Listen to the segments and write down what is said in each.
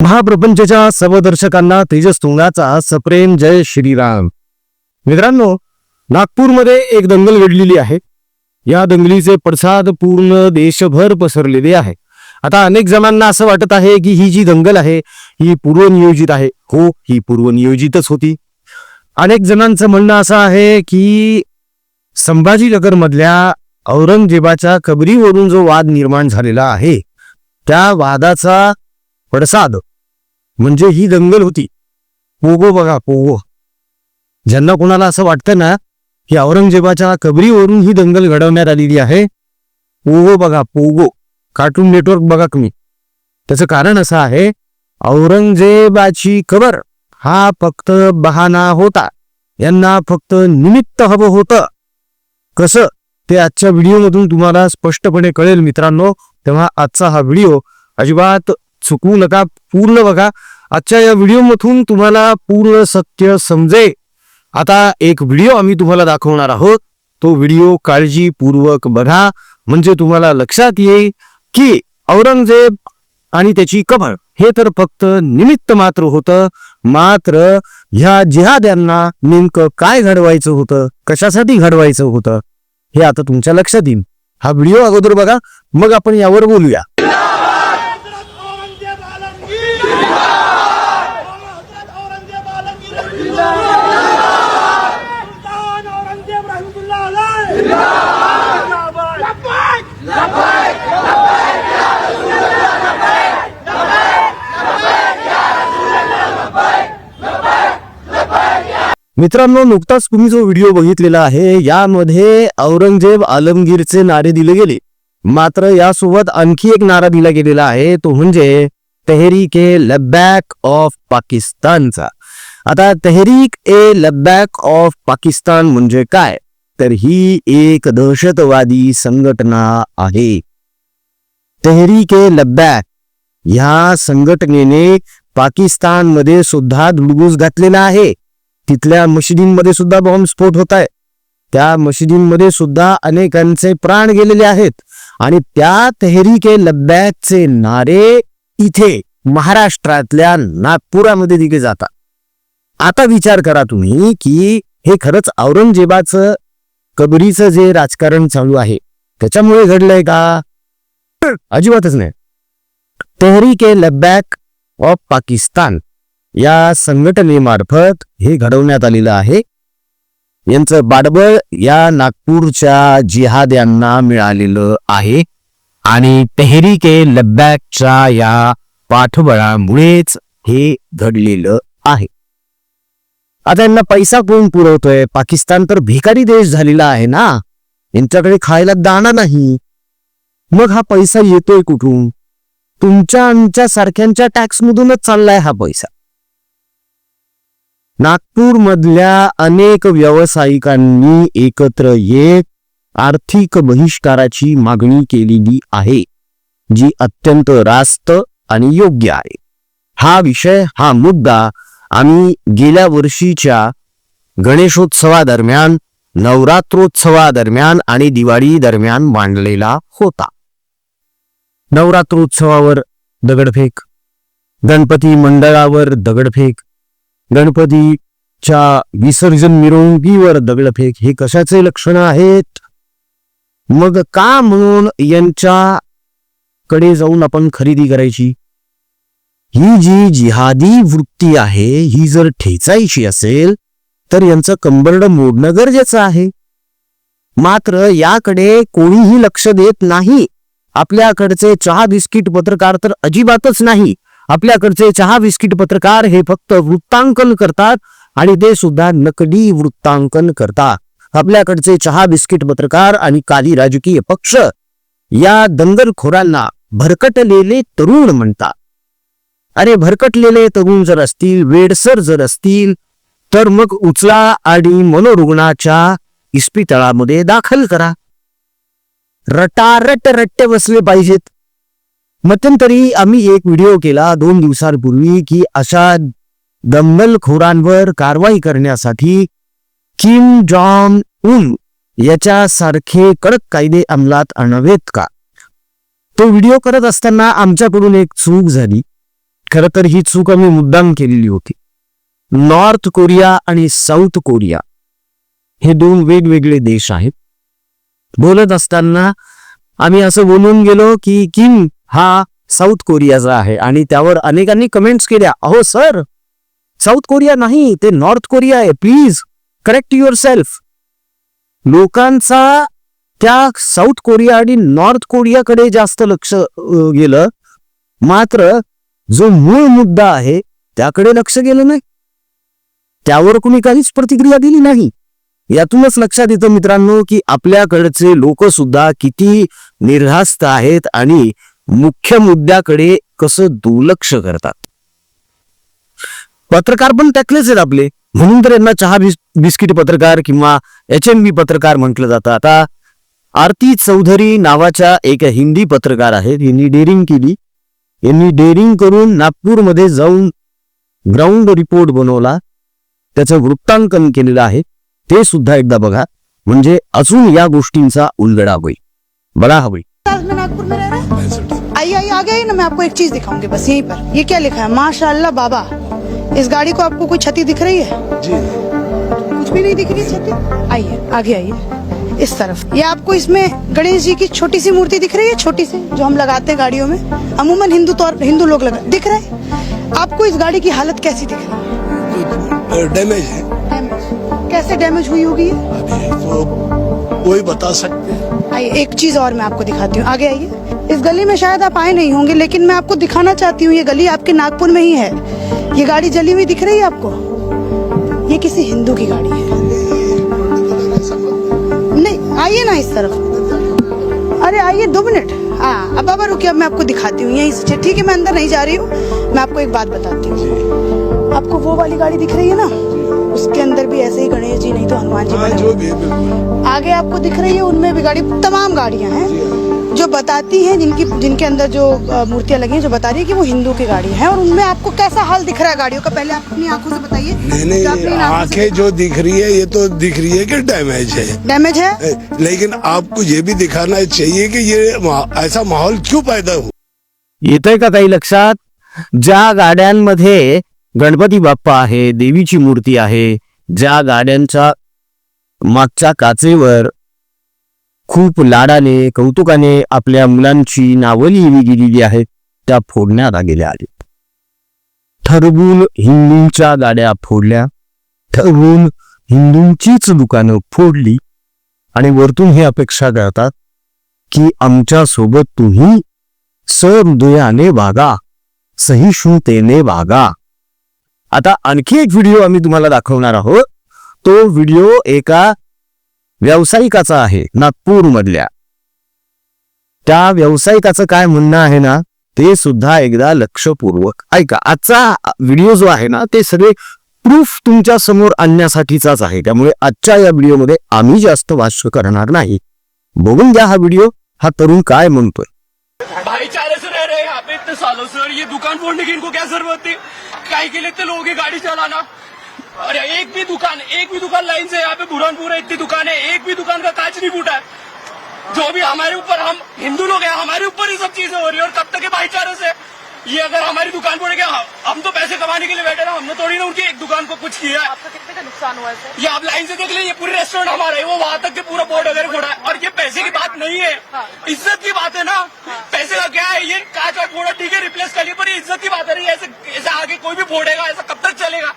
महाप्रपंचच्या सर्व दर्शकांना तेजस तुंगाचा सप्रेम जय श्रीराम. मित्रांनो नागपूरमध्ये एक दंगल घडलेली आहे. या दंगलीचे पडसाद पूर्ण देशभर पसरलेले आहे. आता अनेक जणांना असं वाटत आहे की ही जी दंगल आहे ही पूर्वनियोजित आहे. हो ही पूर्वनियोजितच होती. अनेक जणांचं म्हणणं असं आहे की संभाजीनगरमधल्या औरंगजेबाच्या कबरीवरून जो वाद निर्माण झालेला आहे त्या वादाचा पडसाद म्हणजे ही दंगल होती. पोगो बघा पोगो. ज्यांना कोणाला असं वाटतं ना की औरंगजेबाच्या कबरीवरून ही दंगल घडवण्यात आलेली आहे पोगो बघा पोगो. कार्टून नेटवर्क बघा तुम्ही. त्याचं कारण असं आहे औरंगजेबाची कबर हा फक्त बहाना होता. यांना फक्त निमित्त हवं होतं. कसं? ते आजच्या व्हिडिओमधून तुम्हाला स्पष्टपणे कळेल मित्रांनो. तेव्हा आजचा हा व्हिडिओ अजिबात चुकवू नका पूर्ण बघा. आजच्या या व्हिडिओमधून तुम्हाला पूर्ण सत्य समजेल आता एक व्हिडिओ आम्ही तुम्हाला दाखवणार आहोत. तो व्हिडिओ काळजीपूर्वक बघा. म्हणजे तुम्हाला लक्षात येईल की औरंगजेब आणि त्याची कबर हे तर फक्त निमित्त मात्र होतं. मात्र ह्या जिहाद्यांना नेमकं काय घडवायचं होतं? कशासाठी घडवायचं होतं? हे आता तुमच्या लक्षात येईल. हा व्हिडिओ अगोदर बघा. मग आपण यावर बोलूया. मित्रांनो नुकताच तुम्ही जो व्हिडिओ बघितलेला आहे यामध्ये औरंगजेब आलमगीरचे नारे दिले गेले. मात्र यासोबत आणखी एक नारा दिला गेलेला आहे तो म्हणजे तहरीक ए लबॅक ऑफ पाकिस्तानचा. आता तहरीक ए लबॅक ऑफ पाकिस्तान म्हणजे काय? तर ही एक दहशतवादी संघटना आहे. तहरीक ए लबॅक ह्या संघटनेने पाकिस्तानमध्ये सुद्धा धुडगूस घातलेला आहे. तिथल्या मशिदींमध्ये सुद्धा बॉम्बस्फोट होत आहे त्या मशिदींमध्ये सुद्धा अनेकांचे प्राण गेलेले आहेत. आणि त्या तहरीके लब्बॅकचे नारे इथे महाराष्ट्रातल्या नागपुरामध्ये दिले जातात. आता विचार करा तुम्ही की हे खरंच औरंगजेबाचं कबरीचं जे राजकारण चालू आहे त्याच्यामुळे घडलंय का? अजिबातच नाही. तेहरीके लब्बॅक ऑफ पाकिस्तान. या संघटनेमार्फत हे घडवण्यात आलेलं आहे. यांचं बाडबळ या नागपूरच्या जिहाद्यांना मिळालेलं आहे आणि तेहरीके लब्बॅकच्या या पाठबळामुळेच हे घडलेलं आहे. आता यांना पैसा कोण पुरवतोय? पाकिस्तान तर भिकारी देश झालेला आहे ना? यांच्याकडे खायला दाणा नाही. मग हा पैसा येतोय कुठून? तुमच्या आमच्या सारख्यांच्या टॅक्स मधूनच चाललाय हा पैसा. नागपूरमधल्या अनेक व्यावसायिकांनी एकत्र येत आर्थिक बहिष्काराची मागणी केलेली आहे जी अत्यंत रास्त आणि योग्य आहे. हा विषय हा मुद्दा आम्ही गेल्या वर्षीच्या गणेशोत्सवादरम्यान नवरात्रोत्सवादरम्यान आणि दिवाळी दरम्यान मांडलेला होता. नवरात्रोत्सवावर दगडफेक गणपती मंडळावर दगडफेक गणपतीच्या विसर्जन मिरवणुकीवर दगडफेक हे कशाचे लक्षण आहेत? मग का म्हणून यांच्याकडे जाऊन आपण खरेदी करायची? ही जी जिहादी वृत्ती आहे ही जर ठेचायची असेल तर यांचं कंबरड मोडणं गरजेचं आहे. मात्र याकडे कोणीही लक्ष देत नाही. आपल्याकडचे चहा बिस्किट पत्रकार तर अजिबातच नाही. आपल्याकडचे चहा बिस्किट पत्रकार हे फक्त वृत्तांकन करतात आणि ते सुद्धा नकली वृत्तांकन करतात. आपल्याकडचे चहा बिस्किट पत्रकार आणि काही राजकीय पक्ष या दंगलखोरांना भरकटलेले तरुण म्हणतात. अरे भरकटलेले तरुण जर असतील वेडसर जर असतील तर मग उचला आणि मनोरुग्णाच्या इस्पितळामध्ये दाखल करा. रटारट रट्टे बसले पाहिजेत. मध्यंतरी आम्ही एक व्हिडिओ केला दोन दिवसांपूर्वी की अशा दंगलखोरांवर कारवाई करण्यासाठी किम जॉन उन याच्यासारखे कडक कायदे अंमलात आणावेत का? तो व्हिडिओ करत असताना आमच्याकडून एक चूक झाली. खर तर ही चूक आम्ही मुद्दाम केलेली होती. नॉर्थ कोरिया आणि साऊथ कोरिया हे दोन वेगवेगळे देश आहेत. बोलत असताना आम्ही असं बोलून गेलो की किम हा साऊथ कोरियाचा आहे आणि त्यावर अनेकांनी कमेंट्स केल्या. अहो सर साऊथ कोरिया नाही ते नॉर्थ कोरिया आहे. प्लीज करेक्ट युअर सेल्फ लोकांचा त्या साऊथ कोरिया आणि नॉर्थ कोरियाकडे जास्त लक्ष गेलं. मात्र जो मूळ मुद्दा आहे त्याकडे लक्ष गेलं नाही. त्यावर कुणी काहीच प्रतिक्रिया दिली नाही. यातूनच लक्षात येतं मित्रांनो की आपल्याकडचे लोक सुद्धा किती निर्धास्त आहेत आणि मुख्य मुद्द्याकडे कसं दुर्लक्ष करतात? पत्रकार पण त्यातलेच आहेत आपले. म्हणून तर यांना चहा बिस बिस्किट पत्रकार किंवा एच एम बी पत्रकार म्हटलं जातं. आता आरती चौधरी नावाच्या एक हिंदी पत्रकार आहेत. यांनी डेअरिंग केली. यांनी डेअरिंग करून नागपूरमध्ये जाऊन ग्राउंड रिपोर्ट बनवला. त्याचं वृत्तांकन केलेलं आहे. ते सुद्धा एकदा बघा. म्हणजे अजून या गोष्टींचा उलगडा होईल. बघा हवी. आइए आइए आगे आइए ना मैं आपको एक चीज़ दिखाऊँगी बस यहीं पर। ये क्या लिखा है? माशाल्लाह बाबा इस गाड़ी को आपको कोई क्षति दिख रही है? जी। कुछ भी नहीं दिख रही क्षति आइए आगे आइए। इस तरफ़। ये आपको इसमें गणेश जी की छोटी सी मूर्ति दिख रही है? छोटी सी जो हम लगाते हैं गाड़ियों में। अमूमन हिंदू तौर पर हिंदू लोग लगा दिख रहे है। आपको इस गाड़ी की हालत कैसी दिख रही है? डैमेज है। डैमेज कैसे डैमेज हुई होगी अभी तो वही बता सकते हैं। आइए एक चीज़ और मैं आपको दिखाती हूँ। आगे आइए। इस गली में शायद आप आए नहीं होंगे लेकिन मैं आपको दिखाना चाहती हूँ ये गली आपके नागपुर में ही है। ये गाड़ी जली हुई दिख रही है आपको? ये किसी हिंदू की गाड़ी है। नहीं आइए ना इस तरफ़। अरे आइए दो मिनट। हाँ अब बाबा रुकिए अब मैं आपको दिखाती हूँ यहीं से। ठीक है मैं अंदर नहीं जा रही हूँ मैं आपको एक बात बताती हूँ। आपको वो वाली गाड़ी दिख रही है ना? उसके अंदर भी ऐसे ही गणेश जी नहीं तो हनुमान जी बने जो भी है आगे आपको दिख रही है उनमें भी गाड़ी तमाम गाड़ियाँ हैं। जो बताती हैं जिनकी जिनके अंदर जो मूर्तियाँ लगी हैं जो बता रही है कि वो हिंदू की गाड़ी है और उनमें आपको कैसा हाल दिख रहा है गाड़ियों का? पहले आप अपनी आँखों से बताइए। नहीं नहीं आँखों आँखें जो दिख रही है ये तो दिख रही है कि डैमेज है। डैमेज है? लेकिन आपको ये भी दिखाना चाहिए कि ये ऐसा माहौल क्यों पैदा हुआ? येतंय का काही लक्षात ज्या गाड्यांमध्ये गणपती बाप्पा आहे देवीची मूर्ती आहे ज्या गाड्यांच्या मागच्या काचेवर खूप लाडाने कौतुकाने आपल्या मुलांची नावं लिहिली गेलेली आहेत त्या फोडण्यात आलेल्या आहेत ठरवून हिंदूंच्या गाड्या फोडल्या ठरवून हिंदूंचीच दुकानं फोडली आणि वरतून हे अपेक्षा करतात की आमच्यासोबत तुम्ही सहृदयाने वागा सहिष्णुतेने वागा. आता आणखी एक व्हिडिओ आम्ही तुम्हाला दाखवणार आहोत. तो व्हिडिओ एका व्यावसायिकाचा आहे नागपूर मधल्या त्या व्यावसायिकाचं काय म्हणणं आहे ना ते सुद्धा एकदा लक्षपूर्वक ऐका. आजचा व्हिडिओ जो आहे ना ते सगळे प्रूफ तुमच्यासमोर आणण्यासाठीचाच आहे. त्यामुळे आजच्या या व्हिडिओमध्ये आम्ही जास्त भाष्य करणार नाही. बघून घ्या हा व्हिडिओ हा तरुण काय म्हणतोय. दुकान फोड़ने की इनको क्या जरूरत थी काय के लिए इतने लोगों की गाड़ी चलाना अरे एक भी दुकान एक भी दुकान लाइन से यहाँ पे बुरहानपुर है इतनी दुकान है एक भी दुकान का कांच नहीं फूटा है। जो भी हमारे ऊपर हम हिंदू लोग हैं हमारे ऊपर ही सब चीज़ें हो रही है और कब तक ये भाईचारे से ये अगर हमारी दुकान फोड़ेंगे हम- हम तो पैसे कमाने के लिए बैठे ना हमने थोड़ी ना उनकी एक दुकान को कुछ किया है। आपका कितने का नुकसान हुआ है ये आप लाइन से देख लीजिए ये पूरे रेस्टोरेंट हमारा है वो वहाँ तक के पूरा बोर्ड वगैरह फोड़ा है। और ये पैसे की बात नहीं है इज़्ज़त की बात है ना। पैसे का क्या है ये कांच वाच फोड़ा ठीक है रिप्लेस कर लिया पर ये इज़्ज़त की बात है ये ऐसे ऐसे आगे कोई भी फोड़ेगा ऐसा कब तक चलेगा?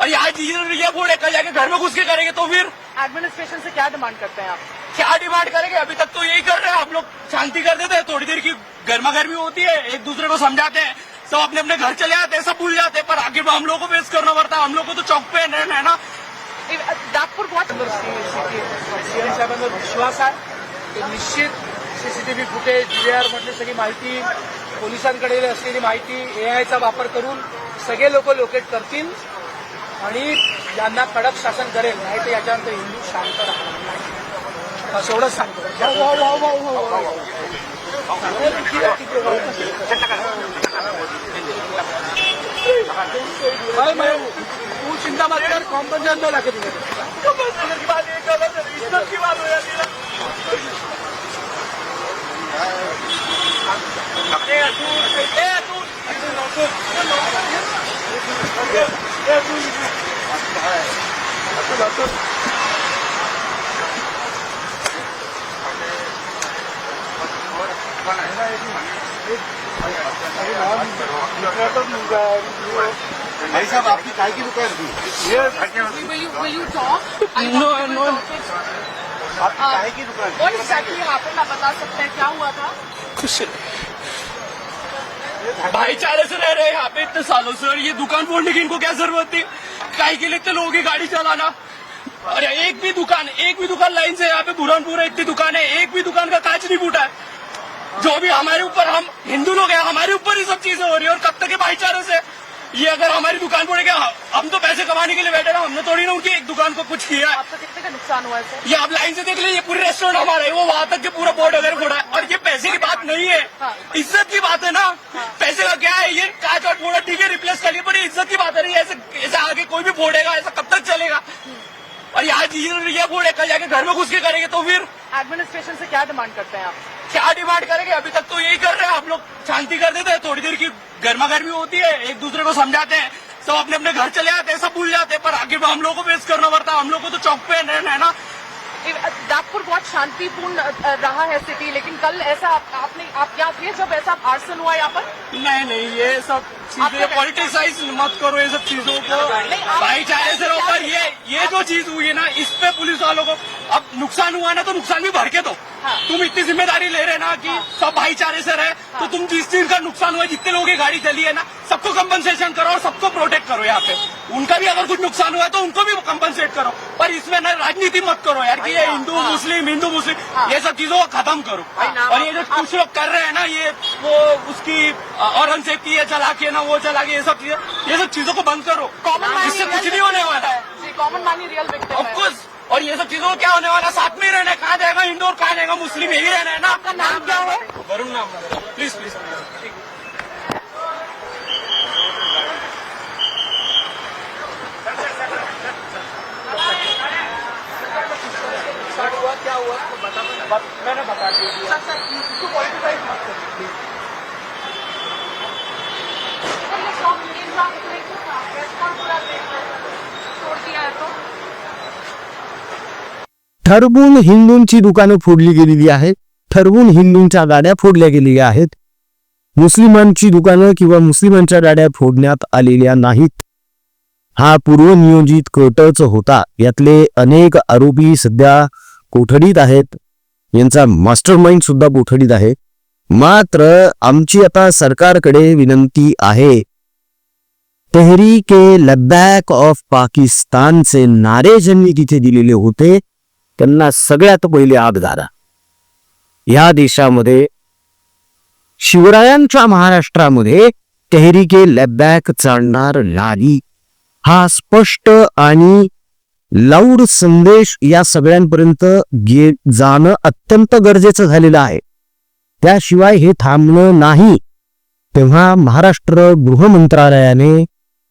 और यहाँ चीजें ये फोड़े कल जाके घर में घुस के करेंगे तो फिर? एडमिनिस्ट्रेशन से क्या डिमांड करते हैं आप? क्या डिमांड करेंगे? अभी तक तो यही कर रहे हैं। हम लोग शांति कर देते हैं। थोड़ी देर की गर्मा गर्मी होती है। एक दूसरे को समझाते हैं। सब अपने अपने घर चले जाते हैं सब भूल जाते हैं। पर आगे हम लोग को फेस करना पड़ता है। हम लोग को तो चौक पे रहना है ना? नागपूर बहुत सीएम साहेबांवर विश्वास आहे ते निश्चित सीसीटीव्ही फुटेज डीआर मधली सगळी माहिती पोलिसांकडे असलेली माहिती एआयचा वापर करून सगळे लोक लोकेट करतील. आणि यांना कडक शासन करेल नाही तर याच्यानंतर हिंदू शांत राहणार नाही. बस एवढंच सांगतो. तू चिंता मत कर कॉम्पन्सेशन दो लाखे की ये था, इज्जत की हो जाती है ना। ए, तू- ए, तू- Will you will you talk? I No, want you to no. talk it. Uh, What exactly happened? आप बता सकते हैं क्या हुआ था? कुछ भाईचारे से रह रहे हैं यहाँ पे इतने सालों से, और ये दुकान फोड़ने की इनको क्या ज़रूरत थी? कहीं के लिए इतने लोगों की गाड़ी चलाना। अरे एक भी दुकान, एक भी दुकान लाइन से यहाँ पे बुरहानपुर इतनी दुकान है, एक भी दुकान का कांच नहीं फूटा है। जो भी हमारे ऊपर, हम हिंदू लोग हैं, हमारे ऊपर ही सब चीज़ें हो रही है, और कब तक भाईचारे से? ये अगर हमारी दुकान फोड़ेगा हम तो पैसे कमाने के लिए बैठे ना हमने थोड़ी ना उनकी एक दुकान को कुछ किया है। आपका कितने का नुकसान हुआ है ये आप लाइन से देख लीजिए पूरे रेस्टोरेंट हमारे हैं, वो वहाँ तक के पूरा बोर्ड वगैरह फोड़ा है। और ये पैसे की बात नहीं है। हाँ। इज़्ज़त की बात है ना। पैसे का क्या है? ये कांच और फोड़ा ठीक है रिप्लेस करिए पर इज़्ज़त की बात है नहीं ऐसे ऐसे आगे कोई भी फोड़ेगा ऐसा कब तक चलेगा? और यहाँ ये फोड़े कल जाके घर में घुस के करेंगे तो फिर एडमिनिस्ट्रेशन से क्या डिमांड करते हैं आप? क्या डिमांड करेंगे? अभी तक तो यही कर रहे हैं। हम लोग शांति कर देते हैं। थोड़ी देर की गर्मा गर्मी होती है। एक दूसरे को समझाते हैं। सब अपने अपने घर चले जाते हैं, सब भूल जाते हैं। पर आगे हम लोग को फेस करना पड़ता है। हम लोग को तो चौक पे रहना है ना। नागपुर बहुत शांतिपूर्ण रहा है सिटी लेकिन कल ऐसा आप, आपने आप क्या किए जब ऐसा आर्सन हुआ यहाँ पर? नहीं नहीं ये सब चीज़ें पॉलिटिसाइज मत करो ये सब चीज़ों को। भाईचारे से रोको ये ये जो चीज़ हुई है ना इस पे पुलिस वालों को अब नुकसान हुआ ना तो नुकसान भी भर के दो। हाँ। तुम इतनी ज़िम्मेदारी ले रहे ना कि सब भाईचारे से तो तुम जिस चीज़ का नुकसान हुआ है, जितने लोगों की गाड़ी चली है ना सबको कंपनसेशन करो और सबको प्रोटेक्ट करो यहाँ पे। उनका भी अगर कुछ नुकसान हुआ है तो उनको भी कंपनसेट करो। पर इसमें ना राजनीति मत करो यार कि ये हिंदू मुस्लिम हिंदू मुस्लिम ये सब चीज़ों को खत्म करो। और ये जो कुछ लोग कर रहे हैं ना ये वो उसकी औरंगज़ेब की ये चला के ना वो चला के ये सब चीज़ें ये सब चीज़ों को बंद करो। कॉमन इससे कुछ नहीं होने वाला जी कॉमन मैन ही रियल है। ऑफकोर्स और ये सब चीजों को क्या होने वाला? साथ में रहना है कहाँ जाएगा? और कहाँ जाएगा? मुस्लिम यही रहना है ना? आपका नाम क्या है? वरुण नाम प्लीज प्लीज क्या हुआ मैंने बता दिया सर सर इसको पॉलिटिसाइज मत करिए प्लीज छोड़ दिया है तो ठरवून हिंदूंची दुकानं फोडली गेलेली आहेत. ठरवून हिंदूंच्या गाड्या फोडल्या गेलेल्या आहेत. मुस्लिमांची दुकानं किंवा मुस्लिमांच्या गाड्या फोडण्यात आलेल्या नाहीत. हा पूर्वनियोजित कटच होता. यातले अनेक आरोपी सध्या कोठडीत आहेत. यांचा मास्टर माइंड सुद्धा कोठडीत आहे. मात्र आमची आता सरकारकडे विनंती आहे. तहरीके लद्दाख ऑफ पाकिस्तानचे नारे ज्यांनी तिथे दिलेले होते त्यांना सगळ्यात पहिले आग झाला. या देशामध्ये शिवरायांच्या महाराष्ट्रामध्ये तेहरीके लॅबॅक चालणार लाली हा स्पष्ट आणि लाऊड संदेश या सगळ्यांपर्यंत गे जाणं अत्यंत गरजेचं झालेलं आहे. त्याशिवाय हे थांबणं नाही. तेव्हा महाराष्ट्र गृह मंत्रालयाने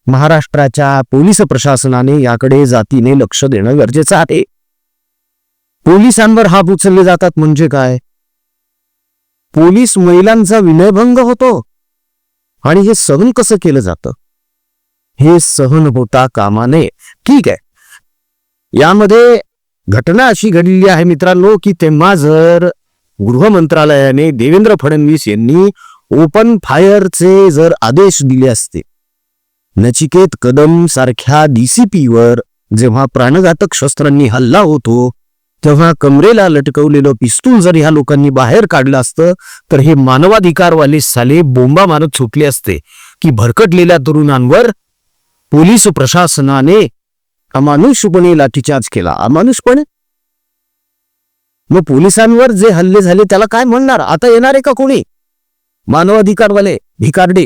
महाराष्ट्राच्या पोलीस प्रशासनाने याकडे जातीने लक्ष देणं गरजेचं आहे. पोलिसांवर हात उचलले जातात म्हणजे काय? पोलीस महिलांचा विनयभंग होतो. आणि हे सहन कसं केलं जातं? हे सहन होता कामा नये ठीक आहे. यामध्ये घटना अशी घडलेली आहे मित्रांनो की तेव्हा जर गृह मंत्रालयाने देवेंद्र फडणवीस यांनी ओपन फायरचे जर आदेश दिले असते नचिकेत कदम सारख्या डीसीपीवर जेव्हा प्राणघातक शस्त्रांनी हल्ला होतो तेव्हा कमरेला लटकवलेलं पिस्तूल जर ह्या लोकांनी बाहेर काढलं असतं तर हे मानवाधिकारवाले साले बोंबा मारत सुटले असते की भरकटलेल्या तरुणांवर पोलीस प्रशासनाने अमानुषपणे लाठीचार्ज केला. अमानुषपणे? मग पोलिसांवर जे हल्ले झाले त्याला काय म्हणणार? आता येणार आहे का कोणी? मानवाधिकारवाले भिकारडे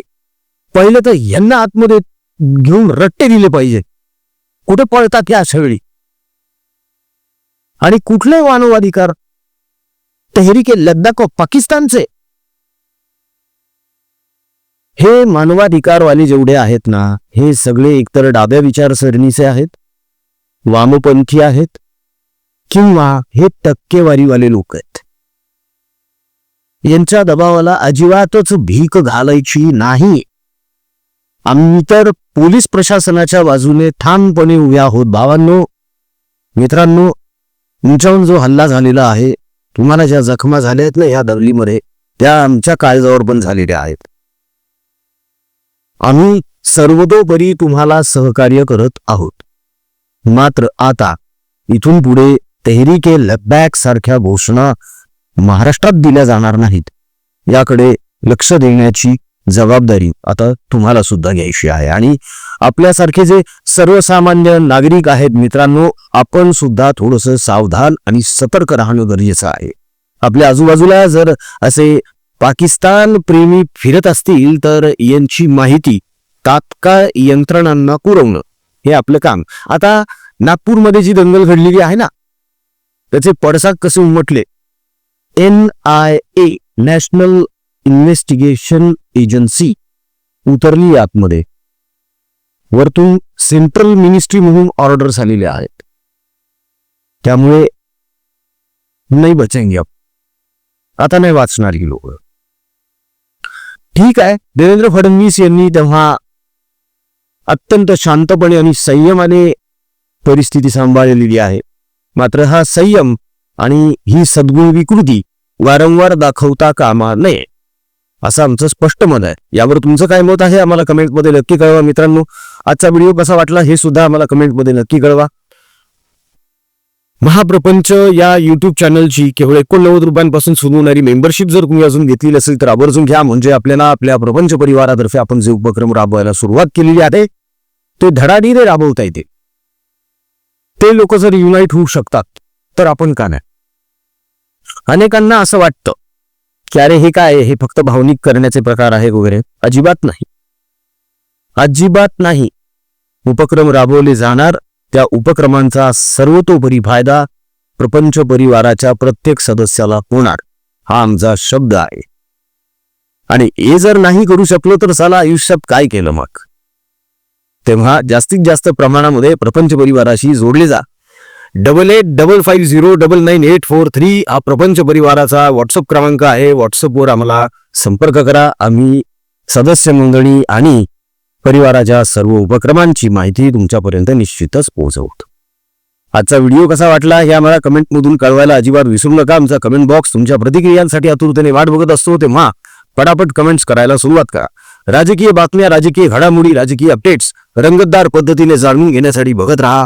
पहिले तर यांना आतमध्ये घेऊन रट्टे दिले पाहिजे. कुठे पळतात या सगळी? आणि कुठले मानवाधिकार? तहरीके लद्दाख व पाकिस्तानचे. हे मानवाधिकारवाले जेवढे आहेत ना हे सगळे एकतर डाव्या विचारसरणीचे आहेत वामपंथी आहेत किंवा हे टक्केवारीवाले लोक आहेत. यांच्या दबावाला अजिबातच भीक घालायची नाही. आम्ही तर पोलीस प्रशासनाच्या बाजूने ठामपणे उभ्या आहोत. भावांनो मित्रांनो तुमच्याहून जो हल्ला झालेला आहे तुम्हाला ज्या जखमा झाल्या आहेत ना ह्या दरलीमध्ये त्या आमच्या काळजावर पण झालेल्या आहेत. आम्ही सर्वतोपरी तुम्हाला सहकार्य करत आहोत. मात्र आता इथून पुढे तेहरीके लबॅक सारख्या घोषणा महाराष्ट्रात दिल्या जाणार नाहीत. याकडे लक्ष देण्याची जबाबदारी आता तुम्हाला सुद्धा घ्यायची आहे. आणि आपल्यासारखे जे सर्वसामान्य नागरिक आहेत मित्रांनो आपण सुद्धा थोडस सावधान आणि सतर्क राहणं गरजेचं आहे. आपल्या आजूबाजूला जर असे पाकिस्तान प्रेमी फिरत असतील तर यांची माहिती तात्काळ यंत्रणांना पुरवणं हे आपलं काम. आता नागपूरमध्ये जी दंगल घडलेली आहे ना त्याचे पडसाद कसे उमटले? N I A National Investigation Agency उतरली आतमध्ये. वरतून सेंट्रल मिनिस्ट्री म्हणून ऑर्डर आलेल्या आहेत. त्यामुळे नाही बचेंगे आता नाही वाचणार ही लोक. ठीक आहे देवेंद्र फडणवीस यांनी तेव्हा अत्यंत शांतपणे आणि संयमाने परिस्थिती सांभाळलेली आहे. मात्र हा संयम आणि ही सद्गुण विकृती वारंवार दाखवता कामा नये. असं आमचं स्पष्ट मत आहे. यावर तुमचं काय मत आहे आम्हाला कमेंटमध्ये नक्की कळवा मित्रांनो. आजचा व्हिडिओ कसा वाटला हे सुद्धा आम्हाला कमेंटमध्ये नक्की कळवा. महाप्रपंच या युट्यूब चॅनलची केवळ एकोणनव्वद रुपयांपासून सुरू होणारी मेंबरशिप जर तुम्ही अजून घेतली असेल तर आवर्जून घ्या. म्हणजे आपल्याला आपल्या प्रपंच परिवारातर्फे आपण जे उपक्रम राबवायला सुरुवात केलेली आहे ते धडाडीने राबवता येते. ते लोक जर युनाईट होऊ शकतात तर आपण का नाही? अनेकांना असं वाटतं की अरे हे काय हे फक्त भावनिक करण्याचे प्रकार आहे वगैरे. अजिबात नाही. अजिबात नाही. उपक्रम राबवले जाणार. त्या उपक्रमांचा सर्वतोपरी फायदा प्रपंच परिवाराच्या प्रत्येक सदस्याला होणार. हा आमचा शब्द आहे. आणि हे जर नाही करू शकलो तर साला आयुष्यात काय केलं मग? तेव्हा जास्तीत जास्त प्रमाणामध्ये प्रपंच परिवाराशी जोडले जा. Double eight double five zero double nine eight four three हा प्रपंच परिवाराचा व्हॉट्सअप क्रमांक आहे. व्हॉट्सअपवर आम्हाला संपर्क करा. आम्ही सदस्य नोंदणी आणि परिवाराच्या सर्व उपक्रमांची माहिती तुमच्यापर्यंत निश्चितच पोहोचवतो. आजचा व्हिडिओ कसा वाटला हे आम्हाला कमेंटमधून कळवायला अजिबात विसरू नका. आमचा कमेंट बॉक्स तुमच्या प्रतिक्रियांसाठी आतुरतेने वाट बघत असतो. तेव्हा पटापट कमेंट्स करायला सुरुवात करा. राजकीय बातम्या राजकीय घडामोडी राजकीय अपडेट्स रंगतदार पद्धतीने जाणून घेण्यासाठी बघत राहा.